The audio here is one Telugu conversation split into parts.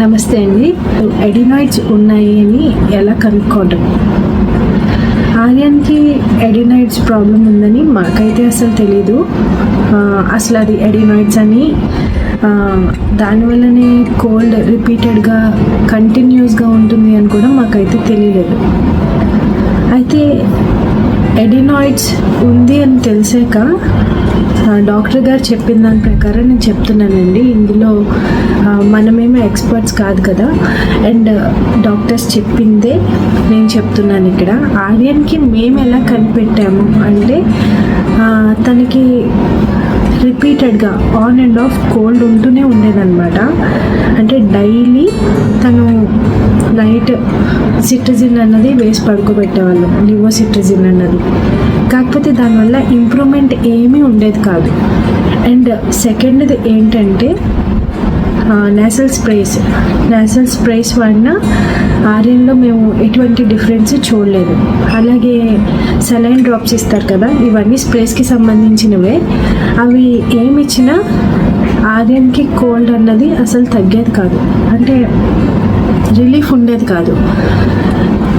నమస్తే అండి. ఎడినాయిడ్స్ ఉన్నాయి అని ఎలా కనుక్కోవడం? ఆర్యన్కి ఎడినాయిడ్స్ ప్రాబ్లం ఉందని మాకైతే అసలు తెలీదు. అసలు అది ఎడినాయిడ్స్ అని దానివల్లనే కోల్డ్ రిపీటెడ్గా కంటిన్యూస్గా ఉంటుంది అని కూడా మాకైతే తెలియలేదు. అయితే ఎడినాయిడ్స్ ఉంది అని తెలిసాక డాక్టర్ గారు చెప్పిన దాని ప్రకారం నేను చెప్తున్నానండి. ఇందులో మనమేమో ఎక్స్పర్ట్స్ కాదు కదా. అండ్ డాక్టర్స్ చెప్పిందే నేను చెప్తున్నాను ఇక్కడ. ఆర్యన్కి మేము ఎలా కనిపెట్టాము అంటే తనకి రిపీటెడ్గా ఆన్ అండ్ ఆఫ్ కోల్డ్ ఉంటూనే ఉండేదన్నమాట. అంటే డైలీ తను నైట్ సిట్రజిన్ అన్నది వేసి పడుకోబెట్టేవాళ్ళం లివో సిట్రజిన్ అన్నది. కాకపోతే దానివల్ల ఇంప్రూవ్మెంట్ ఏమీ ఉండేది కాదు. అండ్ సెకండ్ది ఏంటంటే నేసల్ స్ప్రేస్ నేసల్ స్ప్రేస్ వాడిన ఆర్యన్లో మేము ఎటువంటి డిఫరెన్స్ చూడలేదు. అలాగే సెలైన్ డ్రాప్స్ ఇస్తారు కదా ఇవన్నీ స్ప్రేస్కి సంబంధించినవే. అవి ఏమి ఇచ్చినా ఆర్యన్కి కోల్డ్ అన్నది అసలు తగ్గేది కాదు. అంటే రిలీఫ్ ఉండేది కాదు.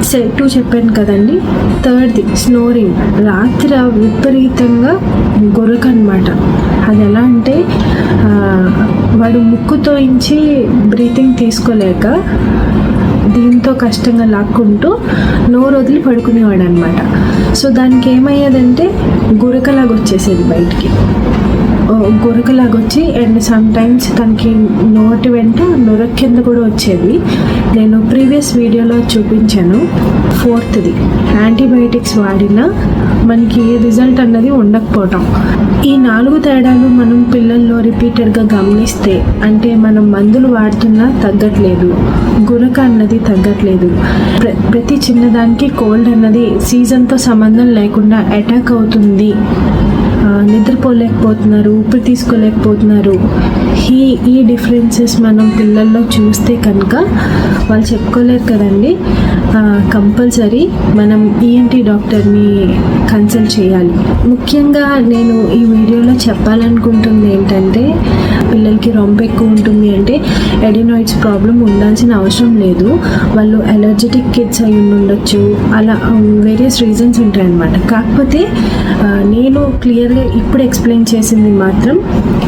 సె టూ చెప్పాను కదండి థర్డ్ది స్నోరింగ్. రాత్రి విపరీతంగా గొరక అనమాట అది ఎలా అంటే వాడు ముక్కుతో ఇంచి బ్రీతింగ్ తీసుకోలేక దీంతో కష్టంగా లాక్కుంటూ నోరు వదిలి పడుకునేవాడు అనమాట సో దానికి ఏమయ్యేదంటే గురకలాగా వచ్చేసేది బయటికి. గొరకలాగా వచ్చి అండ్ సమ్ టైమ్స్ తనకి నోటి వెంట నొర కింద కూడా వచ్చేది నేను ప్రీవియస్ వీడియోలో చూపించాను. ఫోర్త్ది. యాంటీబయాటిక్స్ వాడినా మనకి రిజల్ట్ అన్నది ఉండకపోవటం. ఈ నాలుగు తేడాలు మనం పిల్లల్లో రిపీటెడ్గా గమనిస్తే అంటే మనం మందులు వాడుతున్నా తగ్గట్లేదు. గురక అన్నది తగ్గట్లేదు. ప్ర- ప్రతి చిన్నదానికి కోల్డ్ అన్నది సీజన్తో సంబంధం లేకుండా అటాక్ అవుతుంది. ఆ, ఊపిరి తీసుకోలేకపోతున్నారు. ఈ ఈ డిఫరెన్సెస్ మనం పిల్లల్లో చూస్తే కనుక వాళ్ళు చెప్పుకోలేరు కదండి. కంపల్సరీ మనం ఈఎన్టీ డాక్టర్ని కన్సల్ట్ చేయాలి. ముఖ్యంగా నేను ఈ వీడియోలో చెప్పాలనుకుంటుంది ఏంటంటే పిల్లలకి రొంప ఎక్కువ ఉంటుంది అంటే ఎడినాయిడ్స్ ప్రాబ్లం ఉండాల్సిన అవసరం లేదు. వాళ్ళు ఎలర్జెటిక్ కిడ్స్ అయి ఉండొచ్చు అలా వేరియస్ రీజన్స్ ఉంటాయన్నమాట. కాకపోతే నేను క్లియర్గా ఇప్పుడు ఎక్స్ప్లెయిన్ చేసింది మాత్రం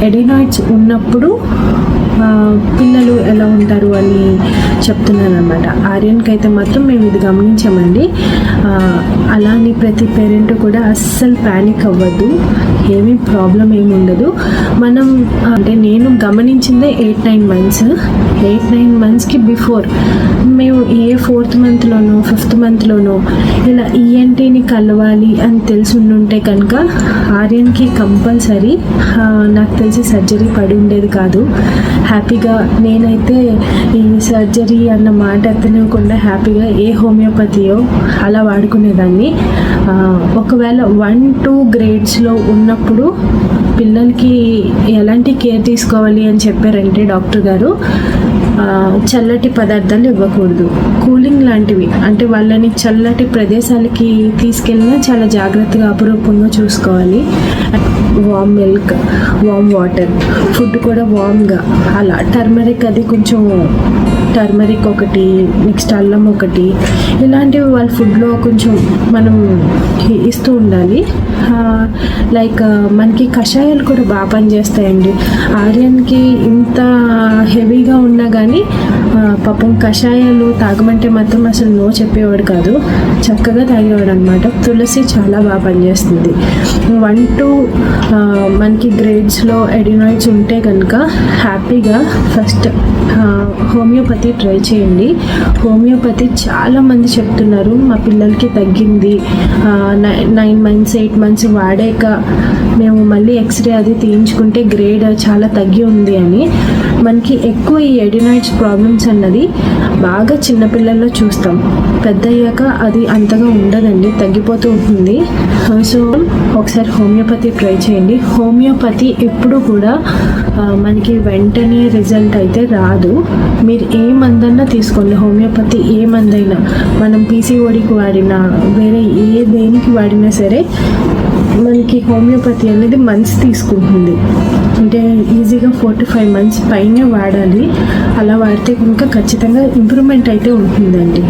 ఎడినాయిడ్స్ ఉన్నప్పుడు పిల్లలు ఎలా ఉంటారు అని చెప్తున్నాను అనమాట ఆర్యన్కి అయితే మాత్రం మేము ఇది గమనించామండి. అలానే ప్రతి పేరెంట్ కూడా అస్సలు ప్యానిక్ అవ్వద్దు ఏమీ ప్రాబ్లం ఏమి ఉండదు. మనం అంటే నేను గమనించిందే eight nine months eight nine మంత్స్కి బిఫోర్ మేము ఏ ఫోర్త్ మంత్లోనో ఫిఫ్త్ మంత్లోనో ఇలా ఈఎన్టీని కలవాలి అని తెలిసి ఉండుంటే కనుక ఆర్యన్కి కంపల్సరీ కంపల్సరీ. నాకు తెలిసి సర్జరీ పడి ఉండేది కాదు. హ్యాపీగా నేనైతే ఈ సర్జరీ అన్న మాట ఎత్తనివ్వకుండా హ్యాపీగా ఏ హోమియోపతియో అలా వాడుకునేదాన్ని. ఒకవేళ వన్ టూ గ్రేడ్స్లో ఉన్నప్పుడు పిల్లలకి ఎలాంటి కేర్ తీసుకోవాలి అని చెప్పారంటే డాక్టర్ గారు చల్లటి పదార్థాలు ఇవ్వకూడదు. కూలింగ్ లాంటివి అంటే వాళ్ళని చల్లటి ప్రదేశాలకి తీసుకెళ్ళినా చాలా జాగ్రత్తగా అపురూపంగా చూసుకోవాలి. Warm milk warm water food కూడా వామ్గా అలా టర్మరిక్ అది కొంచెం టర్మరిక్ ఒకటి నెక్స్ట్ అల్లం ఒకటి ఇలాంటివి వాళ్ళ ఫుడ్లో కొంచెం మనం ఇస్తూ ఉండాలి. లైక్ మనకి కషాయాలు కూడా బాగా పనిచేస్తాయండి. ఆర్యన్కి ఇంత హెవీగా ఉన్నా కానీ పాపం కషాయాలు తాగమంటే మాత్రం అసలు నో చెప్పేవాడు కాదు. చక్కగా తాగేవాడు అనమాట తులసి చాలా బాగా పనిచేస్తుంది. వన్ టు మనకి గ్రేడ్స్లో ఎడినాయిడ్స్ ఉంటే కనుక హ్యాపీగా ఫస్ట్ హోమియోపతి ట్రై చేయండి. హోమియోపతి చాలామంది చెప్తున్నారు మా పిల్లలకి తగ్గింది. నైన్ మంత్స్ ఎయిట్ మంత్స్ వాడాక మేము మళ్ళీ ఎక్స్రే అది తీయించుకుంటే గ్రేడ్ చాలా తగ్గి ఉంది అని. మనకి ఎక్కువ ఈ ఎడినాయిడ్స్ ప్రాబ్లమ్స్ అన్నది బాగా చిన్నపిల్లల్లో చూస్తాం. పెద్ద అయ్యాక అది అంతగా ఉండదండి తగ్గిపోతూ ఉంటుంది. సో ఒకసారి హోమియోపతి ట్రై చేయండి. హోమియోపతి ఎప్పుడు కూడా మనకి వెంటనే రిజల్ట్ అయితే రాదు. కాదు. మీరు ఏ మందన్నా తీసుకోండి. హోమియోపతి ఏ మందైనా. మనం పీసీఓడికి వాడినా వేరే ఏ దేనికి వాడినా సరే మనకి హోమియోపతి అనేది మంత్స్ తీసుకుంటుంది. అంటే ఈజీగా ఫోర్ టు ఫైవ్ మంత్స్ పైనే వాడాలి. అలా వాడితే కనుక ఖచ్చితంగా ఇంప్రూవ్మెంట్ అయితే ఉంటుందండి.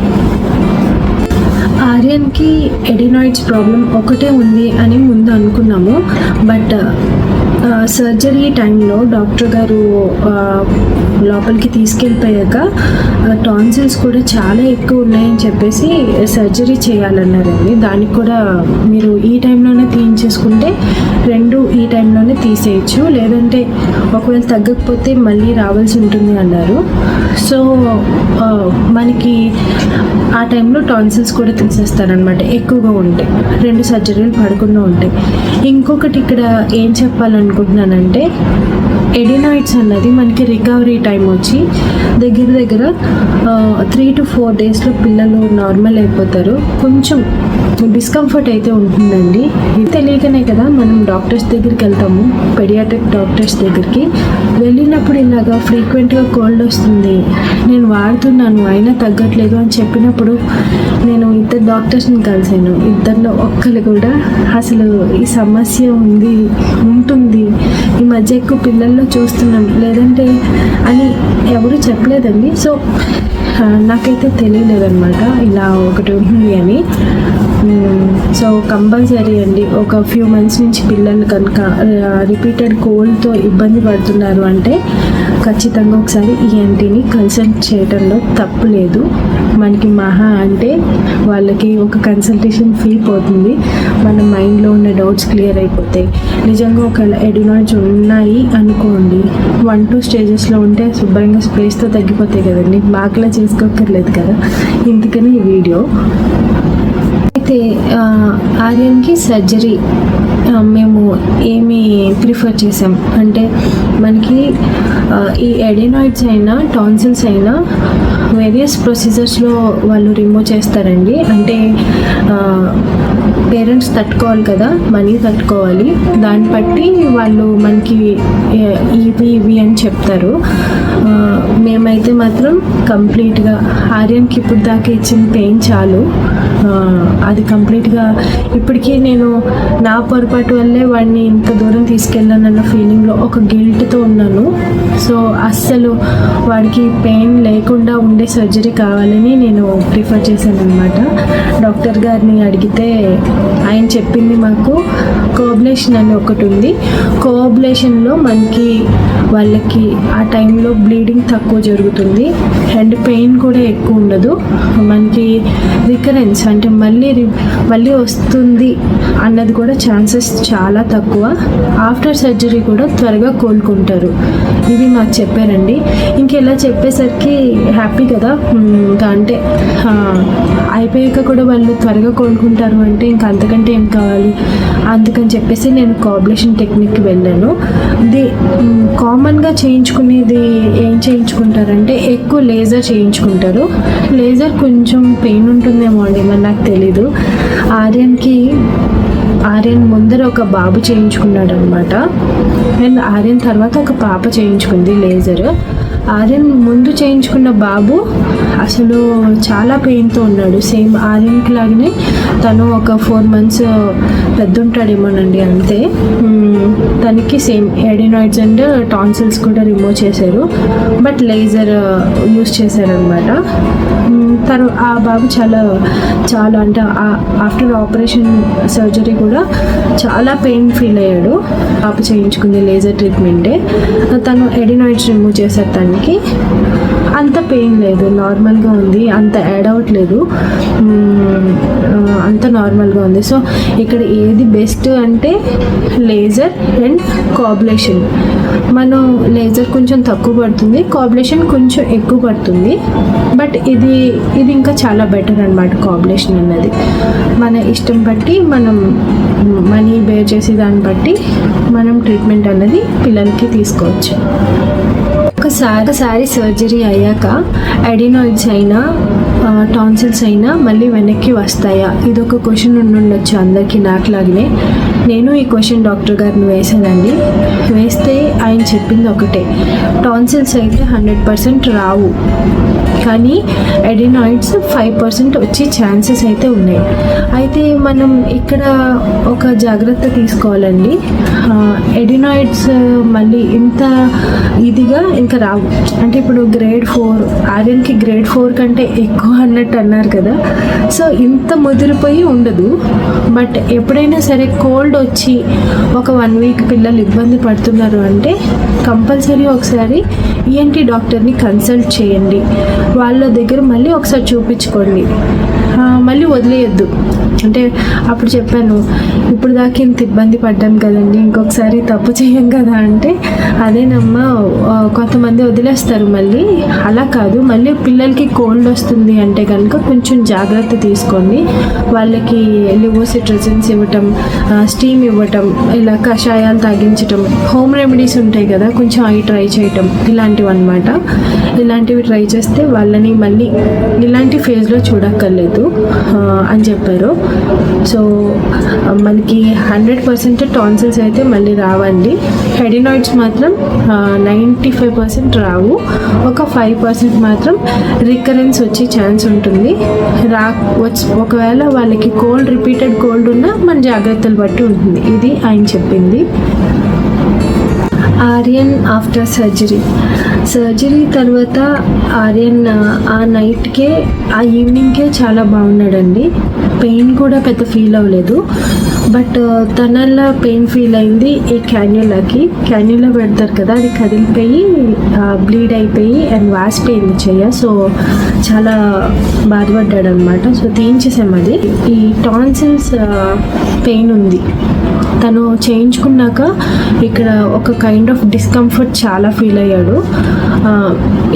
ఆర్యన్కి ఎడినాయిడ్స్ ప్రాబ్లం ఒకటే ఉంది అని ముందు అనుకున్నాము. బట్ సర్జరీ టైంలో డాక్టర్ గారు లోపలికి తీసుకెళ్ళిపోయాక టాన్సిల్స్ కూడా చాలా ఎక్కువ ఉన్నాయని చెప్పేసి సర్జరీ చేయాలన్నారండి. దానికి కూడా మీరు ఈ టైంలోనే తీయించేసుకుంటే రెండు ఈ టైంలోనే తీసేయచ్చు. లేదంటే ఒకవేళ తగ్గకపోతే మళ్ళీ రావాల్సి ఉంటుంది అన్నారు. సో మనకి ఆ టైంలో టాన్సిల్స్ కూడా తీసేస్తారనమాట ఎక్కువగా ఉంటాయి రెండు సర్జరీలు పడకుండా ఉంటాయి ఇంకొకటి ఇక్కడ ఏం చెప్పాలనుకుంటున్నానంటే ఎడినాయిడ్స్ అన్నది మనకి రికవరీ టైం వచ్చి దగ్గర దగ్గర త్రీ టు ఫోర్ డేస్లో పిల్లలు నార్మల్ అయిపోతారు. కొంచెం డిస్కంఫర్ట్ అయితే ఉంటుందండి. ఇది తెలియకనే కదా మనం డాక్టర్స్ దగ్గరికి వెళ్తాము పెడియాటిక్ డాక్టర్స్ దగ్గరికి. వెళ్ళినప్పుడు ఇలాగా ఫ్రీక్వెంట్గా కోల్డ్ వస్తుంది. నేను వాడుతున్నాను అయినా తగ్గట్లేదు అని చెప్పినప్పుడు నేను ఇద్దరు డాక్టర్స్ని కలిసాను ఇద్దరిలో ఒక్కరు కూడా అసలు ఈ సమస్య ఉంది ఉంటుంది. ఈ మధ్య ఎక్కువ పిల్లల్లో చూస్తున్నాం. లేదంటే అని ఎవరు చెప్పలేదండి. సో నాకైతే తెలియలేదన్నమాట. ఇలా ఒకటి ఉంటుంది అని. సో కంపల్సరీ అండి. ఒక ఫ్యూ మంత్స్ నుంచి పిల్లలు కనుక రిపీటెడ్ కోల్డ్తో ఇబ్బంది పడుతున్నారు అంటే ఖచ్చితంగా ఒకసారి ఈఎన్టీని కన్సల్ట్ చేయడంలో తప్పు లేదు. మనకి మహా అంటే వాళ్ళకి ఒక కన్సల్టేషన్ ఫీ పోతుంది. మన మైండ్లో ఉన్న డౌట్స్ క్లియర్ అయిపోతాయి. నిజంగా ఒకవేళ ఎడినాయిడ్స్ ఉన్నాయి అనుకోండి. వన్ టూ స్టేజెస్లో ఉంటే శుభ్రంగా స్ప్రేస్తో తగ్గిపోతాయి కదండి. బ్యాక్లో చేసుకోక్కర్లేదు కదా. ఇందుకని ఈ వీడియో అయితే ఆర్యన్కి సర్జరీ మేము ఏమి ప్రిఫర్ చేసాం అంటే మనకి ఈ ఎడినాయిడ్స్ అయినా టాన్సిల్స్ అయినా వేరియస్ ప్రొసీజర్స్లో వాళ్ళు రిమూవ్ చేస్తారండి. అంటే పేరెంట్స్ తట్టుకోవాలి కదా మనీ తట్టుకోవాలి. దాన్ని బట్టి వాళ్ళు మనకి ఇవి ఇవి అని చెప్తారు. మేమైతే మాత్రం కంప్లీట్గా ఆర్యంకి ఇప్పుడు దాకా ఇచ్చిన పెయిన్ చాలు. అది కంప్లీట్గా ఇప్పటికీ నేను నా పొరపాటు వల్లే వాడిని ఇంత దూరం తీసుకెళ్ళానన్న ఫీలింగ్లో ఒక గిల్ట్తో ఉన్నాను. సో అస్సలు వాడికి పెయిన్ లేకుండా ఉండే సర్జరీ కావాలని నేను ప్రిఫర్ చేశాను అనమాట డాక్టర్ గారిని అడిగితే ఆయన చెప్పింది మాకు కోబ్లేషన్ అని ఒకటి ఉంది. కోబ్లేషన్లో మనకి వాళ్ళకి ఆ టైంలో బ్లీడింగ్ తక్కువ జరుగుతుంది. అండ్ పెయిన్ కూడా ఎక్కువ ఉండదు. మనకి రికరెన్స్ అంటే మళ్ళీ రి- మళ్ళీ వస్తుంది అన్నది కూడా ఛాన్సెస్ చాలా తక్కువ. ఆఫ్టర్ సర్జరీ కూడా త్వరగా కోలుకుంటారు. ఇది మాకు చెప్పారండి. ఇంకెలా చెప్పేసరికి హ్యాపీ కదా. ఇంకా అంటే అయిపోయాక కూడా వాళ్ళు త్వరగా కోలుకుంటారు అంటే ఇంకా అంతకంటే ఏం కావాలి? అందుకని చెప్పేసి నేను కాబ్లేషన్ టెక్నిక్కి వెళ్ళాను. ది కా కామన్గా చేయించుకునేది ఏం చేయించుకుంటారంటే ఎక్కువ లేజర్ చేయించుకుంటారు. లేజర్ కొంచెం పెయిన్ ఉంటుందేమో అండి మరి నాకు తెలీదు. ఆర్యన్కి ఆర్యన్ ముందర ఒక బాబు చేయించుకున్నాడు అనమాట అండ్ ఆర్యన్ తర్వాత ఒక పాప చేయించుకుంది లేజర్. ఆర్యన్ ముందు చేయించుకున్న బాబు అసలు చాలా పెయిన్తో ఉన్నాడు. సేమ్ ఆర్యన్కి లాగానే తను ఒక ఫోర్ మంత్స్ పెద్ద ఉంటాడేమోనండి అంతే hmm, తనకి సేమ్ ఎడినాయిడ్స్ అండ్ టాన్సిల్స్ కూడా రిమూవ్ చేశారు. బట్ లేజర్ యూస్ చేశారనమాట తను ఆ బాబు చాలా చాలా అంటే ఆఫ్టర్ ఆపరేషన్ సర్జరీ కూడా చాలా పెయిన్ ఫీల్ అయ్యాడు. పాప చేయించుకుంది లేజర్ ట్రీట్మెంటే తను ఎడినాయిడ్స్ రిమూవ్ చేశారు తనకి అంత పెయిన్ లేదు. నార్మల్గా ఉంది. అంత యాడ్ అవ్వట్లేదు అంత నార్మల్గా ఉంది. సో ఇక్కడ ఏది బెస్ట్ అంటే లేజర్ అండ్ కాబ్లేషన్ మనం లేజర్ కొంచెం తక్కువ పడుతుంది. కాబ్లేషన్ కొంచెం ఎక్కువ పడుతుంది. బట్ ఇది ఇది ఇంకా చాలా బెటర్ అనమాట కాంబినేషన్ అన్నది. మన ఇష్టం బట్టి మనం మనీ బేర్ చేసే దాన్ని బట్టి మనం ట్రీట్మెంట్ అన్నది పిల్లలకి తీసుకోవచ్చు. ఒకసారి సారీ సర్జరీ అయ్యాక అడినాయిడ్స్ అయినా టాన్సిల్స్ అయినా మళ్ళీ వెనక్కి వస్తాయా? ఇది ఒక క్వశ్చన్ ఉండుండొచ్చు అందరికీ నాకులాగనే. నేను ఈ క్వశ్చన్ డాక్టర్ గారిని వేసానండి వేస్తే ఆయన చెప్పింది ఒకటే. టాన్సిల్స్ అయితే హండ్రెడ్ పర్సెంట్ రావు. కానీ ఎడినాయిడ్స్ ఫైవ్ పర్సెంట్ వచ్చే ఛాన్సెస్ అయితే ఉన్నాయి. అయితే మనం ఇక్కడ ఒక జాగ్రత్త తీసుకోవాలండి. ఎడినాయిడ్స్ మళ్ళీ ఇంత ఇదిగా ఇంకా రావు. అంటే ఇప్పుడు గ్రేడ్ ఫోర్ ఆర్యన్కి గ్రేడ్ ఫోర్ కంటే ఎక్కువ అన్నట్టు అన్నారు కదా. సో ఇంత ముదిరిపోయి ఉండదు. బట్ ఎప్పుడైనా సరే కోల్డ్ వచ్చి ఒక వన్ వీక్ పిల్లలు ఇబ్బంది పడుతున్నారు అంటే కంపల్సరీ ఒకసారి ఈఎన్టీ డాక్టర్ని కన్సల్ట్ చేయండి. వాళ్ళ దగ్గర మళ్ళీ ఒకసారి చూపించుకోండి. మళ్ళీ వదిలేయద్దు. అంటే అప్పుడు చెప్పాను ఇప్పుడు దాకా ఇంత ఇబ్బంది పడ్డాం కదండి ఇంకొకసారి తప్పు చేయం కదా అంటే అదేనమ్మా కొంతమంది వదిలేస్తారు మళ్ళీ అలా కాదు మళ్ళీ పిల్లలకి కోల్డ్ వస్తుంది అంటే కనుక కొంచెం జాగ్రత్త తీసుకోండి. వాళ్ళకి లివోసిట్రజన్స్ ఇవ్వటం స్టీమ్ ఇవ్వటం ఇలా కషాయాలు తాగించటం హోమ్ రెమెడీస్ ఉంటాయి కదా కొంచెం అవి ట్రై చేయటం ఇలాంటివి అనమాట ఇలాంటివి ట్రై చేస్తే వాళ్ళని మళ్ళీ ఇలాంటి ఫేజ్లో చూడక్కర్లేదు. అని చెప్పారు. సో మనకి హండ్రెడ్ పర్సెంట్ టాన్సిల్స్ అయితే మళ్ళీ రావండి. హెడినాయిడ్స్ మాత్రం నైంటీ ఫైవ్ పర్సెంట్ రావు. ఒక ఫైవ్ పర్సెంట్ మాత్రం రికరెన్స్ వచ్చే ఛాన్స్ ఉంటుంది. రా వచ్చి ఒకవేళ వాళ్ళకి కోల్డ్ రిపీటెడ్ కోల్డ్ ఉన్నా మన జాగ్రత్తలు బట్టి ఉంటుంది. ఇది ఆయన చెప్పింది. Aryan after surgery. సర్జరీ తర్వాత ఆర్యన్ ఆ నైట్కే ఆ ఈవినింగ్కే చాలా బాగున్నాడండి. పెయిన్ కూడా పెద్ద ఫీల్ అవ్వలేదు. బట్ తనల్లో పెయిన్ ఫీల్ అయింది ఈ క్యాన్యులాకి. క్యాన్యులా పెడతారు కదా అది కదిలిపోయి బ్లీడ్ అయిపోయి అండ్ వాసిపోయింది చెయ్య సో చాలా బాధపడ్డాడు అనమాట సో తీయించేసాం అది. ఈ టాన్సిల్స్ పెయిన్ ఉంది. తను చేయించుకున్నాక ఇక్కడ ఒక కైండ్ ఆఫ్ డిస్కంఫర్ట్ చాలా ఫీల్ అయ్యాడు.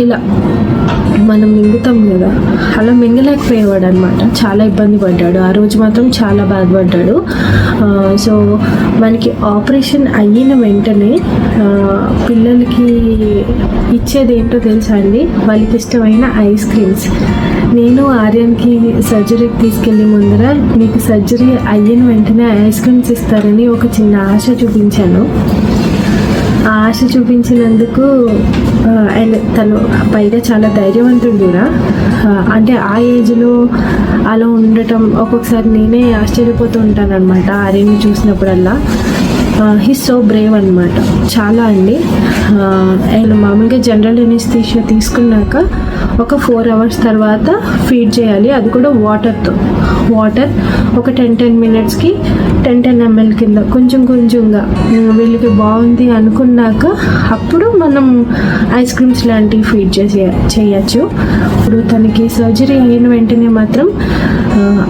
ఇలా మనం మింగుతాం కదా అలా మింగలేకపోయేవాడు అనమాట చాలా ఇబ్బంది పడ్డాడు. ఆ రోజు మాత్రం చాలా బాధపడ్డాడు. సో మనకి ఆపరేషన్ అయిన వెంటనే పిల్లలకి ఇచ్చేది ఏంటో తెలుసా అండి? వాళ్ళకి ఇష్టమైన ఐస్ క్రీమ్స్. నేను ఆర్యన్కి సర్జరీకి తీసుకెళ్ళే ముందర మీకు సర్జరీ అయిన వెంటనే ఐస్ క్రీమ్స్ ఇస్తారని ఒక చిన్న ఆశ చూపించాను. ఆశ చూపించినందుకు అండ్ తను పైగా చాలా ధైర్యవంతుడు కూడా. అంటే ఆ ఏజ్లో అలా ఉండటం ఒక్కొక్కసారి నేనే ఆశ్చర్యపోతూ ఉంటాను అనమాట ఆర్యని చూసినప్పుడల్లా. హిస్ సో బ్రేవ్ అనమాట చాలా అండి. అండ్ మామూలుగా జనరల్ ఎనిస్థీషియా తీసుకున్నాక ఒక ఫోర్ అవర్స్ తర్వాత ఫీడ్ చేయాలి. అది కూడా వాటర్తో వాటర్ ఒక టెన్ టెన్ మినిట్స్కి టెన్ టెన్ ఎంఎల్ కింద కొంచెం కొంచెంగా. వీళ్ళకి బాగుంది అనుకున్నాక అప్పుడు మనం ఐస్ క్రీమ్స్ లాంటివి ఫీడ్ చేసే చేయొచ్చు. ఇప్పుడు తనకి సర్జరీ అయిన వెంటనే మాత్రం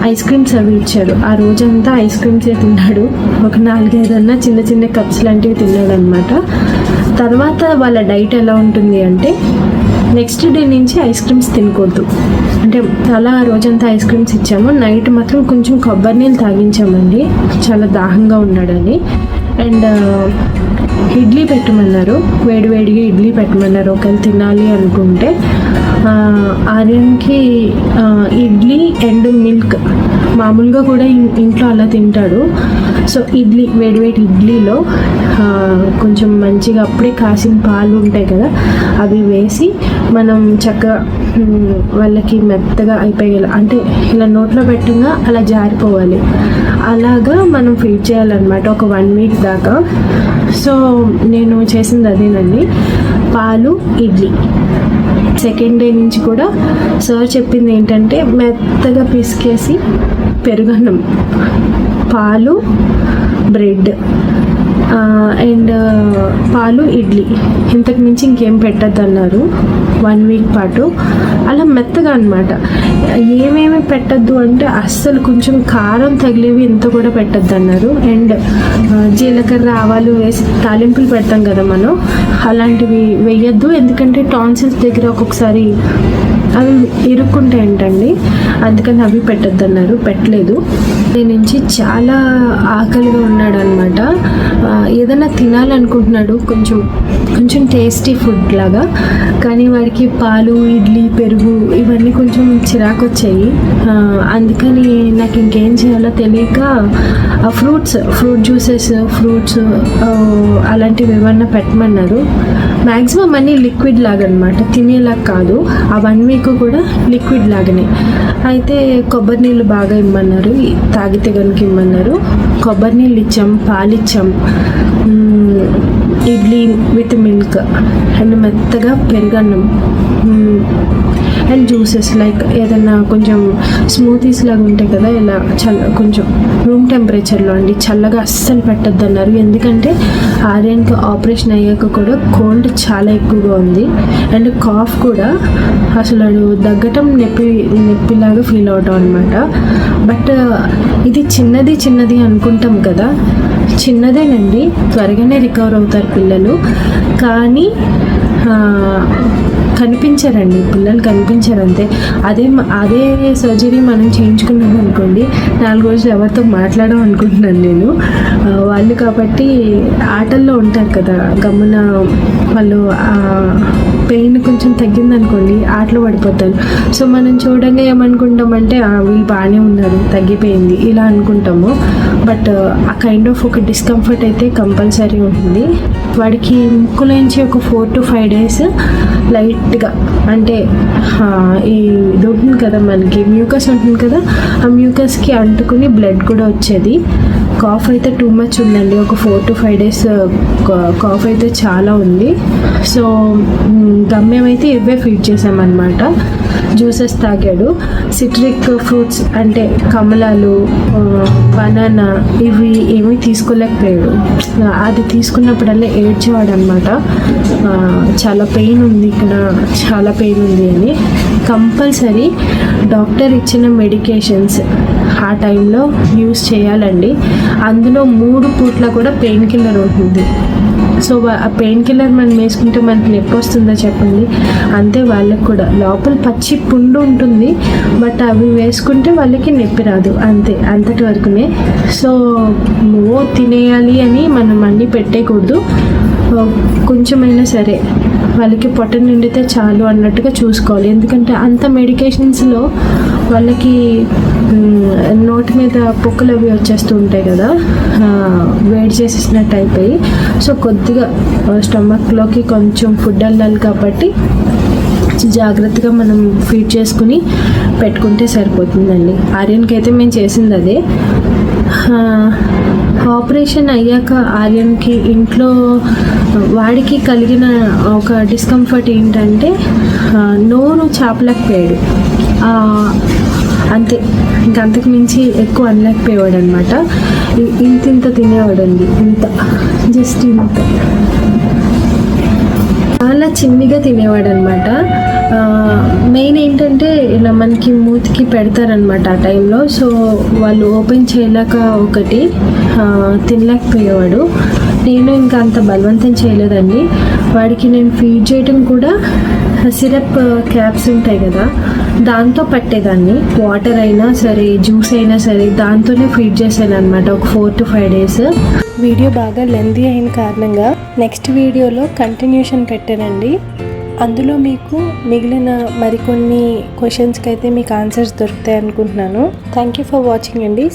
ఐస్ క్రీమ్స్ అవి ఇచ్చారు. ఆ రోజంతా ఐస్ క్రీమ్సే తిన్నాడు. ఒక నాలుగైదన్నా చిన్న చిన్న కప్స్ లాంటివి తిన్నాడు అనమాట తర్వాత వాళ్ళ డైట్ ఎలా ఉంటుంది అంటే నెక్స్ట్ డే నుంచి ఐస్ క్రీమ్స్ తినకూడదు. అంటే చాలా రోజంతా ఐస్ క్రీమ్స్ ఇచ్చాము. నైట్ మాత్రం కొంచెం కొబ్బరి నీళ్ళు తాగించామండి. చాలా దాహంగా ఉన్నాడని. అండ్ ఇడ్లీ పెట్టమన్నారు. వేడివేడిగా ఇడ్లీ పెట్టమన్నారు. ఒకవేళ తినాలి అనుకుంటే ఆర్యన్కి ఇడ్లీ అండ్ మిల్క్. మామూలుగా కూడా ఇంట్లో అలా తింటాడు. సో ఇడ్లీ వేడివేడి ఇడ్లీలో కొంచెం మంచిగా అప్పుడే కాసిన పాలు ఉంటాయి కదా అవి వేసి మనం చక్కగా వాళ్ళకి మెత్తగా అయిపోయేలా అంటే ఇలా నోట్లో పెట్టగా అలా జారిపోవాలి. అలాగా మనం ఫీడ్ చేయాలన్నమాట ఒక వన్ వీక్ దాకా. సో నేను చేసింది అదేనండి. పాలు ఇడ్లీ. సెకండ్ డే నుంచి కూడా సార్ చెప్పింది ఏంటంటే మెత్తగా పిసికేసి పెరుగన్నం పాలు బ్రెడ్ అండ్ పాలు ఇడ్లీ. ఇంతకు మించి ఇంకేం పెట్టద్దు అన్నారు వన్ వీక్ పాటు. అలా మెత్తగా అనమాట ఏమేమి పెట్టద్దు అంటే అస్సలు కొంచెం కారం తగిలేవి ఇంత కూడా పెట్టద్దు అన్నారు అండ్ జీలకర్ర ఆవాలు వేసి తాలింపులు పెడతాం కదా మనం. అలాంటివి వేయద్దు. ఎందుకంటే టాన్సిల్స్ దగ్గర ఒక్కొక్కసారి అవి ఇరుక్కుంటే ఏంటండి? అందుకని అవి పెట్టద్దు అన్నారు పెట్టలేదు. దీని నుంచి చాలా ఆకలిగా ఉన్నాడు అనమాట ఏదైనా తినాలనుకుంటున్నాడు. కొంచెం కొంచెం టేస్టీ ఫుడ్ లాగా. కానీ వాడికి పాలు ఇడ్లీ పెరుగు ఇవన్నీ కొంచెం చిరాకు వచ్చాయి అందుకని నాకు ఇంకేం చేయాలో తెలియక ఆ ఫ్రూట్స్ ఫ్రూట్ జ్యూసెస్ ఫ్రూట్స్ అలాంటివి ఏమన్నా పెట్టమన్నారు. మ్యాక్సిమం అన్నీ లిక్విడ్ లాగా అనమాట తినేలా కాదు. ఆ వన్ వీక్ మీకు కూడా లిక్విడ్ లాగానే. అయితే కొబ్బరి నీళ్ళు బాగా ఇమ్మన్నారు. తాగితే కనుక ఇమ్మన్నారు. కొబ్బరి నీళ్ళు ఇచ్చాం పాలు ఇచ్చాం. Idli with milk. అండ్ మెత్తగా పెరుగన్నం. అండ్ జ్యూసెస్ లైక్ ఏదన్నా కొంచెం స్మూతీస్ లాగా ఉంటాయి కదా ఇలా చల్ల కొంచెం రూమ్ టెంపరేచర్లో అండి చల్లగా అస్సలు పెట్టద్దు అన్నారు ఎందుకంటే ఆర్యన్కి ఆపరేషన్ అయ్యాక కూడా కోల్డ్ చాలా ఎక్కువగా ఉంది. అండ్ కాఫ్ కూడా అసలు దగ్గటం నొప్పి నొప్పిలాగా ఫీల్ అవటం అనమాట బట్ uh, ఇది చిన్నది చిన్నది అనుకుంటాం కదా. చిన్నదేనండి త్వరగానే రికవర్ అవుతారు పిల్లలు. కానీ కనిపించారండి. పిల్లలు కనిపించారంతే అంతే. అదే అదే సర్జరీ మనం చేయించుకున్నాం అనుకోండి నాలుగు రోజులు ఎవరితో మాట్లాడడం అనుకుంటున్నాను నేను. వాళ్ళు కాబట్టి ఆటల్లో ఉంటారు కదా గమ్మున వాళ్ళు పెయిన్ కొంచెం తగ్గిందనుకోండి ఆటలో పడిపోతారు. సో మనం చూడంగా ఏమనుకుంటామంటే వీళ్ళు బాగానే ఉన్నారు తగ్గిపోయింది ఇలా అనుకుంటాము. బట్ ఆ కైండ్ ఆఫ్ ఒక డిస్కంఫర్ట్ అయితే కంపల్సరీ ఉంటుంది. వాడికి ముక్కులోంచి ఒక ఫోర్ టు ఫైవ్ డేస్ లైట్గా అంటే ఈ ఇది ఉంటుంది కదా మనకి మ్యూకస్ ఉంటుంది కదా ఆ మ్యూకస్కి అంటుకుని బ్లడ్ కూడా వచ్చేది. కాఫ్ అయితే టూ మచ్ ఉందండి. ఒక four to five days cough అయితే చాలా ఉంది. సో మ్, గమ్యం అయితే ఇవే ఫీడ్ చేసామన్నమాట. జ్యూసెస్ తాగాడు. సిట్రిక్ ఫ్రూట్స్ అంటే కమలాలు బనానా ఇవి ఏమీ తీసుకోలేకపోయాడు. అది తీసుకున్నప్పుడల్లా ఏడ్చేవాడు అనమాట చాలా పెయిన్ ఉంది ఇక్కడ చాలా పెయిన్ ఉంది అని. కంపల్సరీ డాక్టర్ ఇచ్చిన మెడికేషన్స్ ఆ టైంలో యూస్ చేయాలండి. అందులో మూడు పూట్ల కూడా పెయిన్ కిల్లర్ ఉంటుంది. సో ఆ పెయిన్ కిల్లర్ మనం వేసుకుంటే మనకి నొప్పి వస్తుందా చెప్పండి? అంతే వాళ్ళకి కూడా. లోపల పచ్చి పుండు ఉంటుంది. బట్ అవి వేసుకుంటే వాళ్ళకి నొప్పి రాదు. అంతే అంతటి వరకునే. సో నువ్వు తినేయాలి అని మనం అన్నీ పెట్టేయకూడదు. కొంచెమైనా సరే. వాళ్ళకి పొట్ట నిండితే చాలు అన్నట్టుగా చూసుకోవాలి. ఎందుకంటే అంత మెడికేషన్స్లో వాళ్ళకి నోటి మీద పొక్కులు అవి వచ్చేస్తూ ఉంటాయి కదా వేడి చేసేసినట్టు అయిపోయి సో కొద్దిగా స్టమక్లోకి కొంచెం ఫుడ్ వెళ్ళాలి కాబట్టి జాగ్రత్తగా మనం ఫీడ్ చేసుకుని పెట్టుకుంటే సరిపోతుందండి. ఆర్యన్కి అయితే మేము చేసింది అదే. ఆపరేషన్ అయ్యాక ఆర్యన్కి ఇంట్లో వాడికి కలిగిన ఒక డిస్కంఫర్ట్ ఏంటంటే నోరు చాపలేకపోయాడు అంతే. ఇంకా అంతకు మించి ఎక్కువ అనలేకపోయేవాడు అనమాట ఇంత ఇంత తినేవాడండి. ఇంత. జస్ట్ ఇంత. చాలా చిన్నగా తినేవాడు అనమాట మెయిన్ ఏంటంటే ఇలా మనకి మూతికి పెడతారనమాట ఆ టైంలో. సో వాళ్ళు ఓపెన్ చేయలేక ఒకటి తినలేకపోయేవాడు. నేను ఇంకా అంత బలవంతం చేయలేదండి. వాడికి నేను ఫీడ్ చేయడం కూడా సిరప్ క్యాప్స్ ఉంటాయి కదా దాంతో పట్టేదాన్ని. వాటర్ అయినా సరే జ్యూస్ అయినా సరే దాంతోనే ఫీడ్ చేశాను అనమాట ఒక four to five days video బాగా లెందీ అయిన కారణంగా నెక్స్ట్ వీడియోలో కంటిన్యూషన్ పెట్టానండి. అందులో మీకు మిగిలిన మరికొన్ని క్వశ్చన్స్కి అయితే మీకు ఆన్సర్స్ దొరుకుతాయి అనుకుంటున్నాను థ్యాంక్ యూ ఫర్ వాచింగ్ అండి.